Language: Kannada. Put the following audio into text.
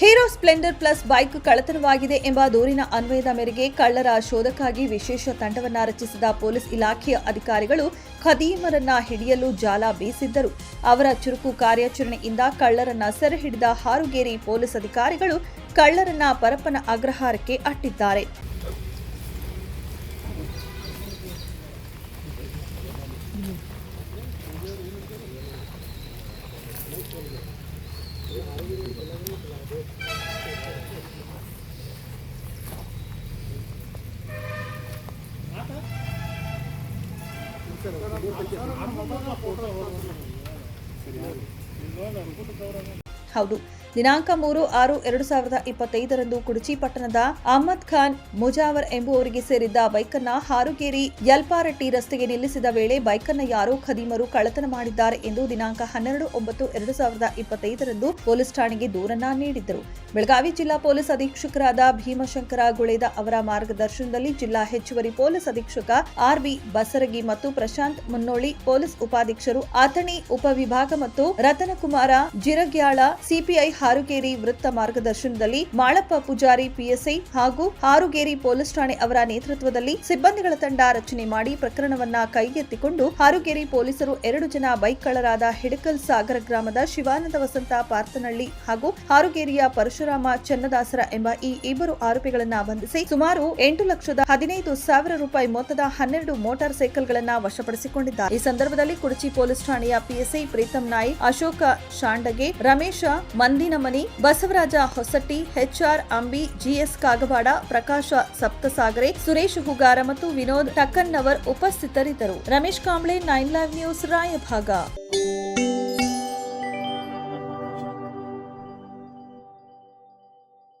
ಹೀರೋ ಸ್ಪ್ಲೆಂಡರ್ ಪ್ಲಸ್ ಬೈಕ್ ಕಳ್ಳತನವಾಗಿದೆ ಎಂಬ ದೂರಿನ ಅನ್ವಯದ ಮೇರೆಗೆ ಕಳ್ಳರ ಶೋಧಕ್ಕಾಗಿ ವಿಶೇಷ ತಂಡವನ್ನು ರಚಿಸಿದ ಪೊಲೀಸ್ ಇಲಾಖೆಯ ಅಧಿಕಾರಿಗಳು ಖದೀಮರನ್ನ ಹಿಡಿಯಲು ಜಾಲ ಬೀಸಿದ್ದರು. ಅವರ ಚುರುಕು ಕಾರ್ಯಾಚರಣೆಯಿಂದ ಕಳ್ಳರನ್ನ ಸೆರೆ ಹಿಡಿದ ಹಾರುಗೇರಿ ಪೊಲೀಸ್ ಅಧಿಕಾರಿಗಳು ಕಳ್ಳರನ್ನ ಪರಪ್ಪನ ಅಗ್ರಹಾರಕ್ಕೆ ಅಟ್ಟಿದ್ದಾರೆ. ಹೌದು. ದಿನಾಂಕ ಮೂರು ಆರು ಎರಡು ಸಾವಿರದ ಇಪ್ಪತ್ತೈದರಂದು ಕುಡಚಿ ಪಟ್ಟಣದ ಅಹಮದ್ ಖಾನ್ ಮುಜಾವರ್ ಎಂಬುವರಿಗೆ ಸೇರಿದ್ದ ಬೈಕನ್ನ ಹಾರುಗೇರಿ ಯಲ್ಪಾರಟ್ಟಿ ರಸ್ತೆಗೆ ನಿಲ್ಲಿಸಿದ ವೇಳೆ ಬೈಕನ್ನ ಯಾರೋ ಖದೀಮರು ಕಳ್ಳತನ ಮಾಡಿದ್ದಾರೆ ಎಂದು ದಿನಾಂಕ ಹನ್ನೆರಡು ಒಂಬತ್ತು ಎರಡು ಸಾವಿರದ ಇಪ್ಪತ್ತೈದರಂದು ಪೊಲೀಸ್ ಠಾಣೆಗೆ ದೂರನ್ನ ನೀಡಿದ್ದರು. ಬೆಳಗಾವಿ ಜಿಲ್ಲಾ ಪೊಲೀಸ್ ಅಧೀಕ್ಷಕರಾದ ಭೀಮಶಂಕರ ಗುಳೇದ ಅವರ ಮಾರ್ಗದರ್ಶನದಲ್ಲಿ ಜಿಲ್ಲಾ ಹೆಚ್ಚುವರಿ ಪೊಲೀಸ್ ಅಧೀಕ್ಷಕ ಆರ್ಬಿ ಬಸರಗಿ ಮತ್ತು ಪ್ರಶಾಂತ್ ಮುನ್ನೋಳಿ ಪೊಲೀಸ್ ಉಪಾಧೀಕ್ಷರು ಅಥಣಿ ಉಪವಿಭಾಗ ಮತ್ತು ರತನಕುಮಾರ ಜಿರಗ್ಯಾಳ ಸಿಪಿಐ ಹಾರುಗೇರಿ ವೃತ್ತ ಮಾರ್ಗದರ್ಶನದಲ್ಲಿ ಮಾಳಪ್ಪ ಪೂಜಾರಿ ಪಿಎಸ್ಐ ಹಾಗೂ ಹಾರುಗೇರಿ ಪೊಲೀಸ್ ಠಾಣೆ ಅವರ ನೇತೃತ್ವದಲ್ಲಿ ಸಿಬ್ಬಂದಿಗಳ ತಂಡ ರಚನೆ ಮಾಡಿ ಪ್ರಕರಣವನ್ನ ಕೈಗೆತ್ತಿಕೊಂಡು ಹಾರುಗೇರಿ ಪೊಲೀಸರು ಎರಡು ಜನ ಬೈಕ್ ಕಳ್ಳರಾದ ಹಿಡಕಲ್ ಸಾಗರ ಗ್ರಾಮದ ಶಿವಾನಂದ ವಸಂತ ಪಾರ್ತನಹಳ್ಳಿ ಹಾಗೂ ಹಾರುಗೇರಿಯ ಪರಶುರಾಮ ಚನ್ನದಾಸರ ಎಂಬ ಈ ಇಬ್ಬರು ಆರೋಪಿಗಳನ್ನ ಬಂಧಿಸಿ ಸುಮಾರು ಎಂಟು ಲಕ್ಷದ ಹದಿನೈದು ಸಾವಿರ ರೂಪಾಯಿ ಮೊತ್ತದ ಹನ್ನೆರಡು ಮೋಟಾರ್ ಸೈಕಲ್ಗಳನ್ನ ವಶಪಡಿಸಿಕೊಂಡಿದ್ದಾರೆ. ಈ ಸಂದರ್ಭದಲ್ಲಿ ಕುಡಚಿ ಪೊಲೀಸ್ ಠಾಣೆಯ PSI Preetam Nai, Ashok Shandage, Ramesh Mandinamani, Basavaraj Hosatti, H R Ambi, G S Kagawad, Prakash Saptasagare, Suresh Hugar ಮತ್ತು ವಿನೋದ್ ಟಕ್ಕನ್ನವರ್ ಉಪಸ್ಥಿತರಿದ್ದರು. Ramesh Kamble, nine live news, Raybag.